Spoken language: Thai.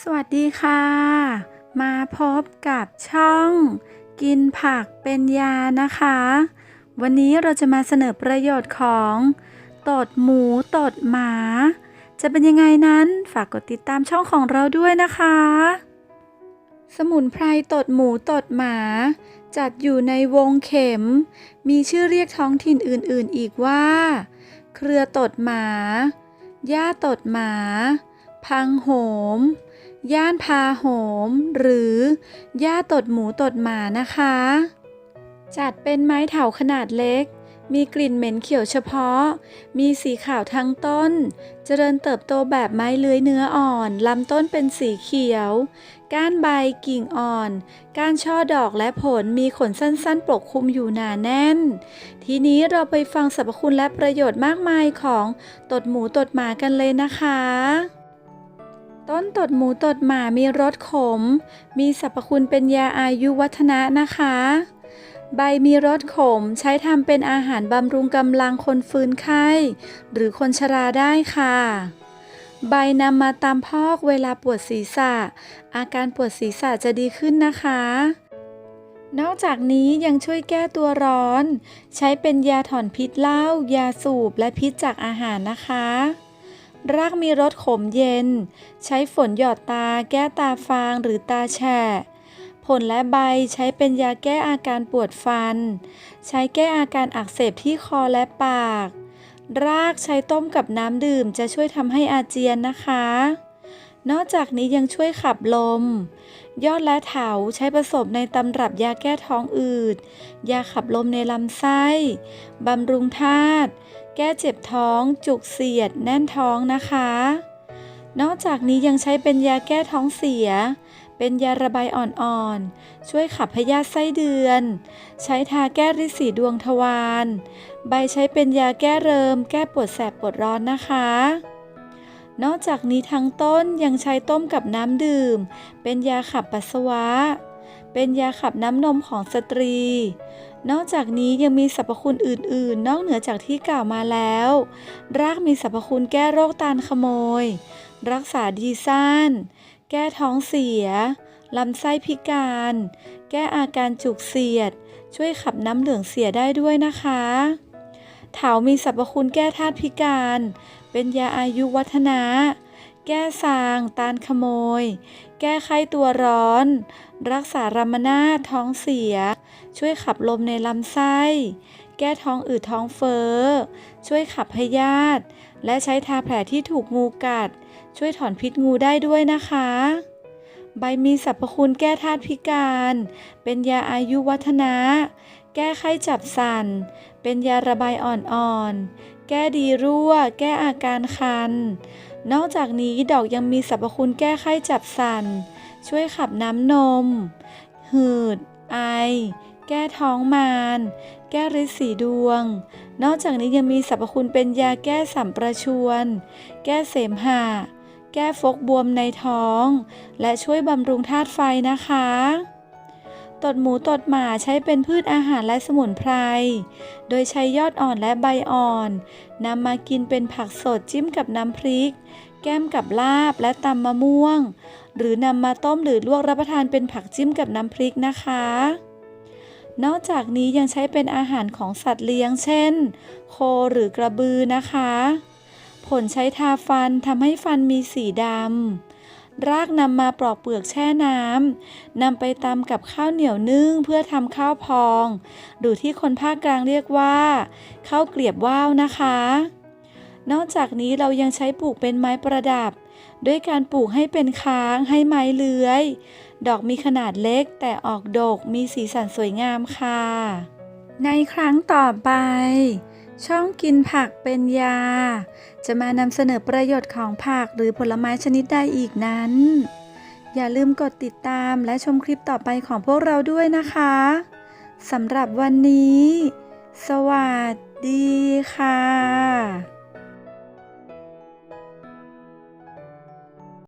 สวัสดีค่ะ มาพบกับช่อง กินผักเป็นยานะคะ วันนี้เราจะมาเสนอประโยชน์ของตดหมูตดหมา จะเป็นยังไงนั้นฝากกดติดตามช่องของเราด้วยนะคะ สมุนไพรตดหมูตดหมา จัดอยู่ในวงเข็ม มีชื่อเรียกท้องถิ่นอื่น ๆ อีกว่า เครือตดหมาหญ้าตดหมา พังโหม ย่านพาโหม หรือหญ้าตดหมูตดหมานะคะ จัดเป็นไม้เถาขนาดเล็ก มีกลิ่นเหม็นเขียวเฉพาะ มีสีขาวทั้งต้น เจริญเติบโตแบบไม้เลื้อยเนื้ออ่อน ลำต้นเป็นสีเขียว ก้านใบกิ่งอ่อน ก้านช่อดอกและผลมีขนสั้นๆ ปกคลุมอยู่หนาแน่น ทีนี้เราไปฟังสรรพคุณและประโยชน์มากมายของตดหมูตดหมากันเลยนะคะ ต้นตดหมูตดหมามีรสขม มีสรรพคุณเป็นยาอายุวัฒนะนะคะ ใบมีรสขมใช้ทำเป็นอาหารบำรุงกำลังคนฟื้นไข้ หรือคนชราได้ค่ะ ใบนำมาตำพอกเวลาปวดศีรษะ อาการปวดศีรษะจะดีขึ้นนะคะ นอกจากนี้ยังช่วยแก้ตัวร้อน ใช้เป็นยาถอนพิษเหล้ายาสูบและพิษจากอาหารนะคะ รากมีรสขมเย็น ใช้ฝนหยอดตาแก้ตาฟางหรือตาแฉะผลและใบใช้เป็นยาแก้อาการปวดฟัน ใช้แก้อาการอักเสบที่คอและปาก รากใช้ต้มกับน้ำดื่มจะช่วยทำให้อาเจียนนะคะ นอกจากนี้ยังช่วยขับลม ยอดและเถาใช้ผสมในตำรับยาแก้ท้องอืด ยาขับลมในลำไส้ บำรุงธาตุ แก้เจ็บท้อง จุกเสียด แน่นท้องนะคะ นอกจากนี้ยังใช้เป็นยาแก้ท้องเสีย เป็นยาระบายอ่อนๆ ช่วยขับพยาธิไส้เดือน ใช้ทาแก้ริดสีดวงทวาร ใบใช้เป็นยาแก้เริม แก้ปวดแสบปวดร้อนนะคะนอกจากนี้ทั้งต้นยังใช้ต้มกับน้ำดื่ม เป็นยาขับปัสสาวะ เป็นยาขับน้ำนมของสตรี นอกจากนี้ยังมีสรรพคุณอื่น ๆ นอกเหนือจากที่กล่าวมาแล้ว รากมีสรรพคุณแก้โรคตาลขโมย รักษาดีซ่านแก้ท้องเสีย ลำไส้พิการ แก้อาการจุกเสียด ช่วยขับน้ำเหลืองเสียได้ด้วยนะคะเถามีสรรพคุณแก้ธาตุพิการ เป็นยาอายุวัฒนะ แก้ซาง ตาลขโมย แก้ไข้ตัวร้อน รักษารามนาท้องเสีย ช่วยขับลมในลำไส้ แก้ท้องอืดท้องเฟ้อ ช่วยขับพยาธิ และใช้ทาแผลที่ถูกงูกัด ช่วยถอนพิษงูได้ด้วยนะคะ ใบมีสรรพคุณแก้ธาตุพิการ เป็นยาอายุวัฒนะ แก้ไข้จับสัน เป็นยาระบายอ่อนๆ แก้ดีรั่ว แก้อาการคัน นอกจากนี้ดอกยังมีสรรพคุณแก้ไข้จับสั่นช่วยขับน้ำนม หืด ไอ แก้ท้องมาร แก้ริดสีดวง นอกจากนี้ยังมีสรรพคุณเป็นยาแก้สัมประชวน แก้เสมหะ แก้ฟกบวมในท้อง และช่วยบำรุงธาตุไฟนะคะ ตดหมูตดหมาใช้เป็นพืชอาหารและสมุนไพร โดยใช้ยอดอ่อนและใบอ่อนนำมากินเป็นผักสดจิ้มกับน้ำพริก แก้มกับลาบและตำมะม่วง หรือนำมาต้มหรือลวกรับประทานเป็นผักจิ้มกับน้ำพริกนะคะ นอกจากนี้ยังใช้เป็นอาหารของสัตว์เลี้ยง เช่น โคหรือกระบือนะคะ ผลใช้ทาฟันทำให้ฟันมีสีดำ รากนำมาปลอกเปลือกแช่น้ำนำไปตำกับข้าวเหนียวนึ่งเพื่อทำข้าวพอง หรือที่คนภาคกลางเรียกว่าข้าวเกลียบว่าวนะคะ นอกจากนี้เรายังใช้ปลูกเป็นไม้ประดับ ด้วยการปลูกให้เป็นค้างให้ไม้เลื้อย ดอกมีขนาดเล็กแต่ออกดกมีสีสันสวยงามค่ะ ในครั้งต่อไป ช่องกินผักเป็นยา จะมานำเสนอประโยชน์ของผักหรือผลไม้ชนิดใดอีกนั้น อย่าลืมกดติดตามและชมคลิปต่อไปของพวกเราด้วยนะคะสำหรับวันนี้ สวัสดีค่ะ